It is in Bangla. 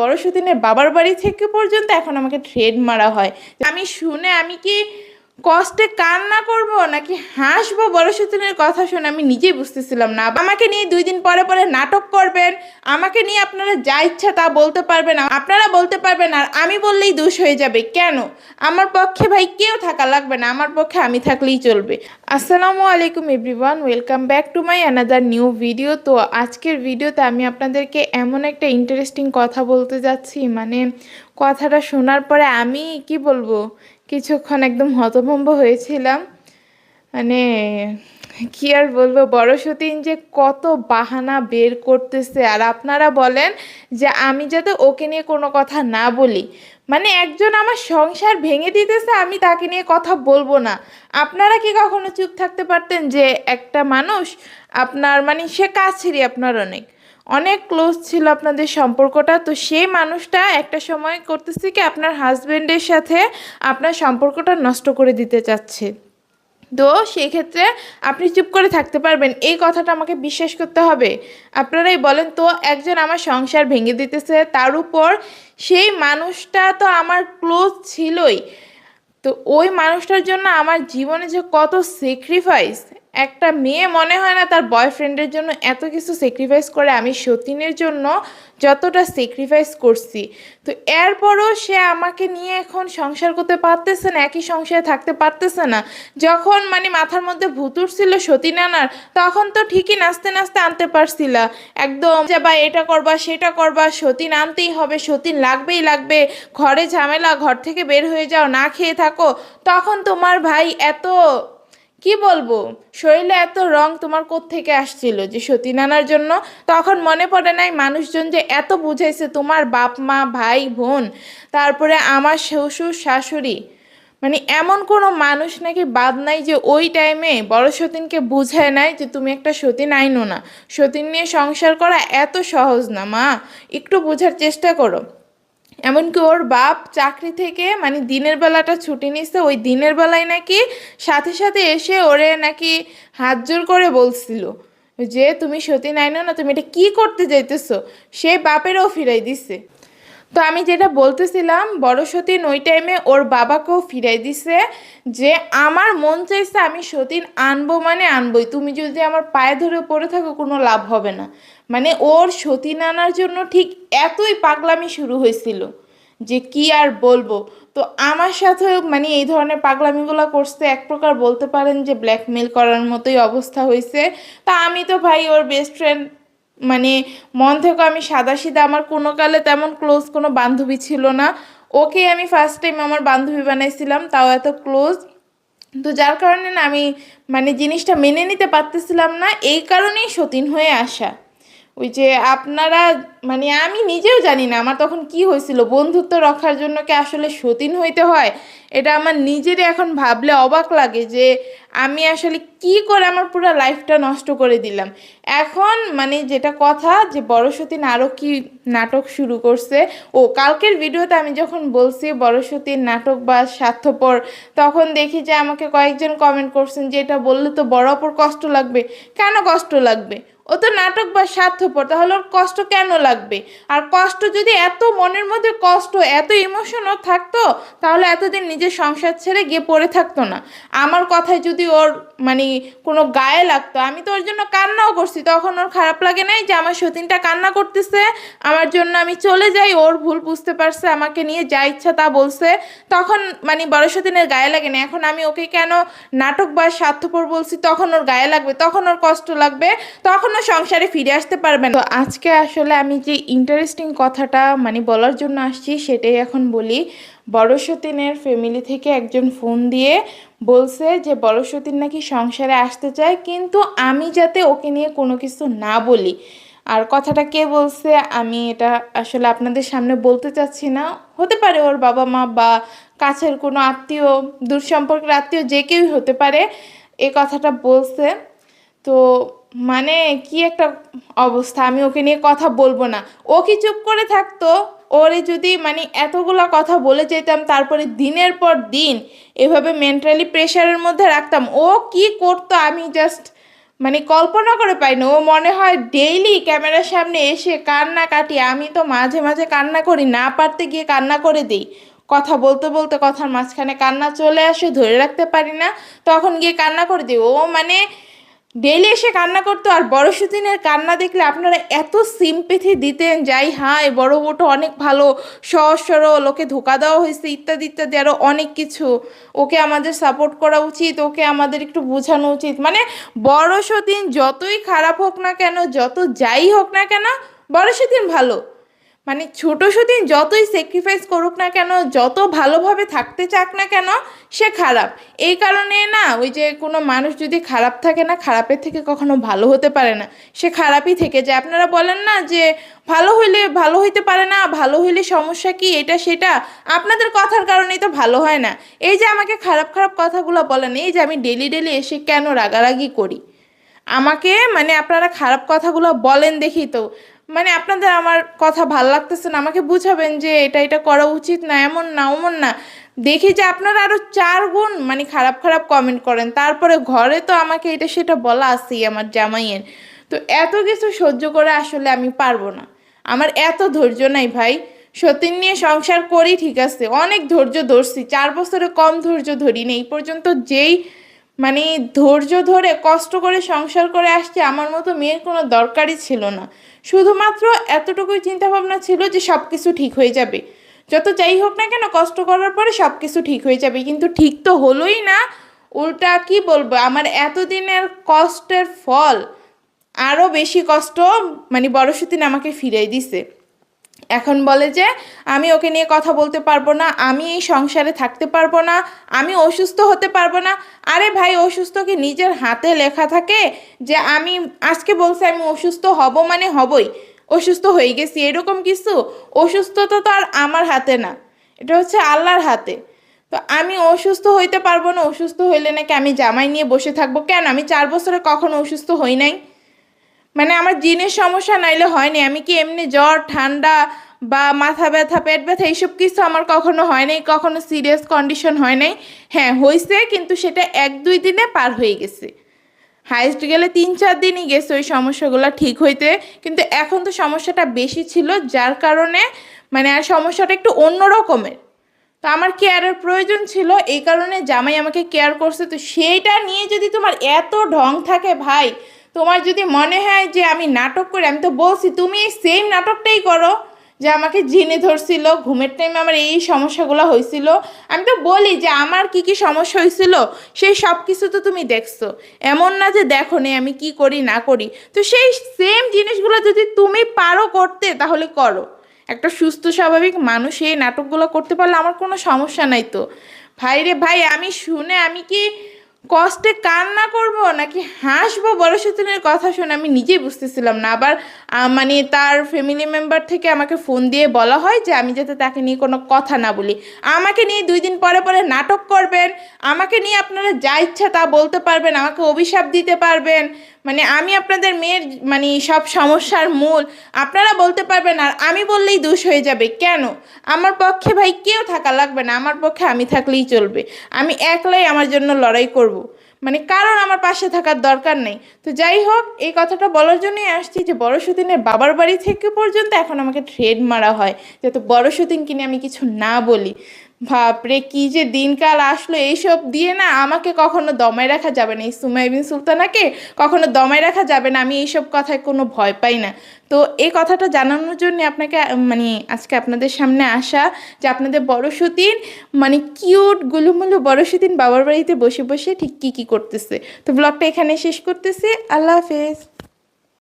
বড় সুদিনের বাবার বাড়ি থেকে পর্যন্ত এখন আমাকে ট্রেড মারা হয়। আমি শুনে আমি কি কষ্টে কান্না করব নাকি হাসবো? বড় সতীনের কথা শুনে আমি নিজেই বুঝতেছিলাম না। আমাকে নিয়ে দুই দিন পরে পরে নাটক করবেন। আমাকে নিয়ে আপনারা যা ইচ্ছা তা বলতে পারবেন। আপনারা বলতে পারবেন আর আমি বললেই দোষ হয়ে যাবে। কেন? আমার পক্ষে ভাই কেউ থাকা লাগবে না। আমার পক্ষে আমি থাকলেই চলবে। আসসালামু আলাইকুম everyone. Welcome back to my another new video. তো আজকের ভিডিওতে আমি আপনাদেরকে এমন একটা ইন্টারেস্টিং কথা বলতে যাচ্ছি। মানে কথাটা শোনার পরে আমি কি বলব? কিছুক্ষণ একদম হতভম্ব হয়েছিলাম। মানে কি আর বলব? বড় সতীন যে কত বাহানা বের করতেছে। আর আপনারা বলেন যে আমি যাতে ওকে নিয়ে কোনো কথা না বলি। মানে একজন আমার সংসার ভেঙে দিতেছে, আমি তাকে নিয়ে কথা বলব না। আপনারা কি কখনো চুপ থাকতে পারতেন যে একটা মানুষ আপনার মানে সে কাছেরই আপনার অনেক? অনেক ক্লোজ ছিল আপনাদের সম্পর্কটা। তো সেই মানুষটা একটা সময় করতেছে কি আপনার হাজবেন্ডের সাথে আপনার সম্পর্কটা নষ্ট করে দিতে চাচ্ছে। তো সেই ক্ষেত্রে আপনি চুপ করে থাকতে পারবেন। এই কথাটা আমাকে বিশ্বাস করতে হবে। আপনারাই বলেন তো, একজন আমার সংসার ভেঙে দিতেছে, তার উপর সেই মানুষটা তো আমার ক্লোজ ছিলই। তো ওই মানুষটার জন্য আমার জীবনে যে কত স্যাক্রিফাইস একটা মেয়ে মনে হয় না তার বয়ফ্রেন্ডের জন্য এত কিছু স্যাক্রিফাইস করে, আমি সতীনের জন্য যতটা স্যাক্রিফাইস করছি। তো এরপরও সে আমাকে নিয়ে এখন সংসার করতে পারতেছে না, একই সংসারে থাকতে পারতেছে না। যখন মানে মাথার মধ্যে ভুতুর ছিল সতীন আনার তখন তো ঠিকই নাচতে নাচতে আনতে পারছিলা। একদম যে বা এটা করবা, সেটা করবা, সতীন আনতেই হবে, সতীন লাগবেই লাগবে, ঘরে ঝামেলা, ঘর থেকে বের হয়ে যাও, না খেয়ে থাকো। তখন তোমার ভাই এত কি বলব? শরীরে এত রং তোমার থেকে আসছিল যে সতী নানার জন্য? তখন মনে পড়ে নাই মানুষজন যে এত বুঝাইছে তোমার বাপ, মা, ভাই, বোন, তারপরে আমার শ্বশুর, শাশুড়ি। মানে এমন কোনো মানুষ নাকি বাদ নাই যে ওই টাইমে বড় সতীনকে বুঝায় নাই যে তুমি একটা সতীন আইনো না। সতীন নিয়ে সংসার করা এত সহজ না, মা। একটু বোঝার চেষ্টা করো। এমনকি ওর বাপ চাকরি থেকে মানে দিনের বেলাটা ছুটি নিচ্ছে ওই দিনের বেলায় নাকি সাথে সাথে এসে ওরে নাকি হাত জোর করে বলছিল যে, তুমি সতী নাইনো না, তুমি এটা কি করতে যাইতেছো? সে বাপেরও ফিরাই দিছে। তো আমি যেটা বলতেছিলাম, বড় সতীন ওই টাইমে ওর বাবাকেও ফিরাই দিছে যে, আমার মন চাইছে আমি সতীন আনব মানে আনবই। তুমি যদি আমার পায়ে ধরে পড়ে থাকো কোনো লাভ হবে না। মানে ওর সতীন আনার জন্য ঠিক এতই পাগলামি শুরু হয়েছিল যে কি আর বলব। তো আমার সাথে মানে এই ধরনের পাগলামিগুলো করছে, এক প্রকার বলতে পারেন যে ব্ল্যাকমেল করার মতোই অবস্থা হয়েছে। তা আমি তো ভাই ওর বেস্ট ফ্রেন্ড মানে মন থেকে আমি সাদা সিধা আমার কোনো কালে তেমন ক্লোজ কোনো বান্ধবী ছিল না। ওকে আমি ফার্স্ট টাইম আমার বান্ধবী বানাইছিলাম, তাও এত ক্লোজ তো যার কারণে না আমি মানে জিনিসটা মেনে নিতে পারতেছিলাম না, এই কারণেই সতীন হয়ে আসা। ওই যে আপনারা মানে আমি নিজেও জানি না আমার তখন কি হয়েছিল। বন্ধুত্ব রক্ষার জন্য কি আসলে সতীন হইতে হয়? এটা আমার নিজেরই এখন ভাবলে অবাক লাগে যে আমি আসলে কি করে আমার পুরো লাইফটা নষ্ট করে দিলাম। এখন মানে যেটা কথা যে বড় সতীন আরও কি নাটক শুরু করছে। ও, কালকের ভিডিওতে আমি যখন বলছি বড় সতীর নাটক বা স্বার্থপর, তখন দেখি যে আমাকে কয়েকজন কমেন্ট করছেন যে এটা বললে তো বড় অপর কষ্ট লাগবে। কেন কষ্ট লাগবে? ও তো নাটক বা স্বার্থপর, তাহলে ওর কষ্ট কেন লাগবে? আর কষ্ট যদি এত মনের মধ্যে কষ্ট, এত ইমোশনও থাকতো, তাহলে এতদিন নিজের সংসার ছেড়ে গিয়ে পড়ে থাকতো না। আমার কথায় যদি ওর মানে কোনো গায়ে লাগতো, আমি তো ওর জন্য কান্নাও করছি, তখন ওর খারাপ লাগে নাই যে আমার সতীনটা কান্না করতেছে? আমার জন্য আমি চলে যাই, ওর ভুল বুঝতে পারছে, আমাকে নিয়ে যা ইচ্ছা তা বলছে। তখন মানে বড় সতীনের গায়ে লাগে না, এখন আমি ওকে কেন নাটক বা স্বার্থপর বলছি, তখন ওর গায়ে লাগবে, তখন ওর কষ্ট লাগবে, তখন ও সংসারে ফিরে আসতে পারবে না। তো আজকে আসলে আমি যে ইন্টারেস্টিং কথাটা মানে বলার জন্য আসছি, সেটাই এখন বলি। বড় সতীনের ফ্যামিলি থেকে একজন ফোন দিয়ে বলছে যে বড় সতীন নাকি সংসারে আসতে চায়, কিন্তু আমি যাতে ওকে নিয়ে কোনো কিছু না বলি। আর কথাটা কে বলছে, আমি এটা আসলে আপনাদের সামনে বলতে চাচ্ছি না। হতে পারে ওর বাবা মা বা কাছের কোনো আত্মীয়, দূর সম্পর্কের আত্মীয়, যে কেউই হতে পারে, এ কথাটা বলছে। তো মানে কি একটা অবস্থা? আমি ওকে নিয়ে কথা বলব না। ও কি চুপ করে থাকতো? ওরে যদি মানে এতগুলা কথা বলে যেতাম, তারপরে দিনের পর দিন এভাবে মেন্টালি প্রেশারের মধ্যে রাখতাম। ও কি করতো আমি জাস্ট মানে কল্পনা করে পাই না ও মনে হয় ডেইলি ক্যামেরার সামনে এসে কান্না কাটি। আমি তো মাঝে মাঝে কান্না করি, না পারতে গিয়ে কান্না করে দিই। কথা বলতে বলতে কথার মাঝখানে কান্না চলে আসে, ধরে রাখতে পারি না। তখন গিয়ে কান্না করে দিই। ও মানে ডেইলি এসে কান্না করতো আর বড় সুদিনের কান্না দেখলে আপনারা এত সিম্পেথি দিতেন, যাই হায়, বড় বউটা অনেক ভালো, সহজ সরল, ওকে ধোকা দেওয়া হয়েছে, ইত্যাদি ইত্যাদি আরও অনেক কিছু। ওকে আমাদের সাপোর্ট করা উচিত, ওকে আমাদের একটু বোঝানো উচিত। মানে বড় সতীন যতই খারাপ হোক না কেন, যত যাই হোক না কেন, বড় সতীন ভালো। মানে ছোট সতীন যতই স্যাক্রিফাইস করুক না কেন, যত ভালোভাবে থাকতে চাক না কেন, সে খারাপ। এই কারণে না, ওই যে কোনো মানুষ যদি খারাপ থাকে না, খারাপের থেকে কখনো ভালো হতে পারে না। সে খারাপই থেকে যায়। আপনারা বলেন না যে ভালো হইলে ভালো হইতে পারে না, ভালো হইলে সমস্যা কি, এটা সেটা? আপনাদের কথার কারণেই তো ভালো হয় না। এই যে আমাকে খারাপ খারাপ কথাগুলো বলেন, এই যে আমি ডেলি ডেলি এসে কেন রাগারাগি করি? আমাকে মানে আপনারা খারাপ কথাগুলো বলেন দেখি তো। মানে আপনাদের আমার কথা ভালো লাগতেছে না। আমাকে বুঝাবেন যে এটা এটা করা উচিত না, এমন না অমন না। দেখি যে আপনারা আরও চার গুণ মানে খারাপ খারাপ কমেন্ট করেন। তারপরে ঘরে তো আমাকে এটা, সেটা বলা আছেই আমার জামাইয়ের। তো এত কিছু সহ্য করে আসলে আমি পারব না। আমার এত ধৈর্য নাই ভাই। সতীন নিয়ে সংসার করি ঠিক আছে। অনেক ধৈর্য ধরছি। চার বছরে কম ধৈর্য ধরিনি এই পর্যন্ত যেই মানে ধৈর্য ধরে, কষ্ট করে সংসার করে আসছে, আমার মতো মেয়ের কোনো দরকারই ছিল না। শুধুমাত্র এতটুকুই চিন্তা ভাবনা ছিল যে সব কিছু ঠিক হয়ে যাবে। যত যাই হোক না কেন, কষ্ট করার পরে সব কিছু ঠিক হয়ে যাবে। কিন্তু ঠিক তো হলোই না। উল্টা কি বলব, আমার এতদিনের কষ্টের ফল, আরও বেশি কষ্ট মানে বড় সতীন আমাকে ফিরিয়ে দিছে। এখন বলে যে, আমি ওকে নিয়ে কথা বলতে পারব না, আমি এই সংসারে থাকতে পারব না, আমি অসুস্থ হতে পারব না। আরে ভাই, অসুস্থ কি নিজের হাতে লেখা থাকে? যে, আমি, আজকে বলছে আমি অসুস্থ হব মানে হবই, অসুস্থ হয়ে গেছি। এরকম কিছু? অসুস্থতা তো আর আমার হাতে না, এটা হচ্ছে আল্লাহর হাতে। তো আমি অসুস্থ হইতে পারব না, অসুস্থ হইলে নাকি আমি জামাই নিয়ে বসে থাকব? কেন? আমি চার বছরে কখনো অসুস্থ হই নাই। মানে আমার জিনের সমস্যা নাইলে হয়নি। আমি কি এমনি জ্বর, ঠান্ডা বা মাথা ব্যথা, পেট ব্যথা এইসব কিছু আমার কখনো হয় নাই কখনো সিরিয়াস কন্ডিশন হয় নাই। হ্যাঁ হয়েছে কিন্তু সেটা এক, দুই দিনে পার হয়ে গেছে। হাইস্ট গেলে তিন, চার দিনই গেছে ওই সমস্যাগুলো ঠিক হইতে। কিন্তু এখন তো সমস্যাটা বেশি ছিল, যার কারণে মানে আর সমস্যাটা একটু অন্য রকমের। তো আমার কেয়ারের প্রয়োজন ছিল, এই কারণে জামাই আমাকে কেয়ার করছে। তো সেইটা নিয়ে যদি তোমার এত ঢং থাকে ভাই তোমার যদি মনে হয় যে আমি নাটক করি, আমি তো বলছি, তুমি এই সেম নাটকটাই করো যে আমাকে জিনে ধরছিল, ঘুমের টাইমে আমার এই সমস্যাগুলো হয়েছিল। আমি তো বলি যে আমার কি কি সমস্যা হয়েছিল, সেই সব কিছু তো তুমি দেখছ। এমন না যে দেখো নে, আমি কি করি, না করি। তো সেই সেম জিনিসগুলো যদি তুমি পারো করতে, তাহলে করো। একটা সুস্থ, স্বাভাবিক মানুষ এই নাটকগুলো করতে পারলে আমার কোনো সমস্যা নাই তো। ভাই রে ভাই, আমি শুনে আমি কি কষ্টে কান্না করব নাকি হাসবো? বড় সতীনের কথা শুনে আমি নিজেই বুঝতেছিলাম না। আবার মানে তার ফ্যামিলি মেম্বার থেকে আমাকে ফোন দিয়ে বলা হয় যে আমি যাতে তাকে নিয়ে কোনো কথা না বলি। আমাকে নিয়ে দুই দিন পরে পরে নাটক করবেন। আমাকে নিয়ে আপনারা যা ইচ্ছা তা বলতে পারবেন, আমাকে অভিশাপ দিতে পারবেন। মানে আমি আপনাদের মেয়ের মানে সব সমস্যার মূল, আপনারা বলতে পারবেন আর আমি বললেই দোষ হয়ে যাবে। কেন? আমার পক্ষে ভাই কেউ থাকা লাগবে না, আমার পক্ষে আমি থাকলেই চলবে। আমি একলাই আমার জন্য লড়াই করব। মানে কারণ আমার পাশে থাকার দরকার নেই। তো যাই হোক, এই কথাটা বলার জন্যই আসছি যে বড় সতীনের বাবার বাড়ি থেকে পর্যন্ত এখন আমাকে ট্রেড মারা হয়, যাতে বড় সুদিন কিনে আমি কিছু না বলি। বাপরে, কি যে দিনকাল আসলো, এইসব দিয়ে না আমাকে কখনো দমায় রাখা যাবে না। এই সুমাই বিন সুলতানাকে কখনো দমায় রাখা যাবে না, আমি এইসব কথায় কোনো ভয় পাই না। তো এই কথাটা জানানোর জন্য আপনাকে মানে আজকে আপনাদের সামনে আসা যে আপনাদের বড় সতীন মানে কিউট, গুলুমুলু বড় সতীন বাবার বাড়িতে বসে বসে ঠিক কী কী করতেছে। তো ব্লগটা এখানে শেষ করতেছি। আল্লাহ হাফেজ।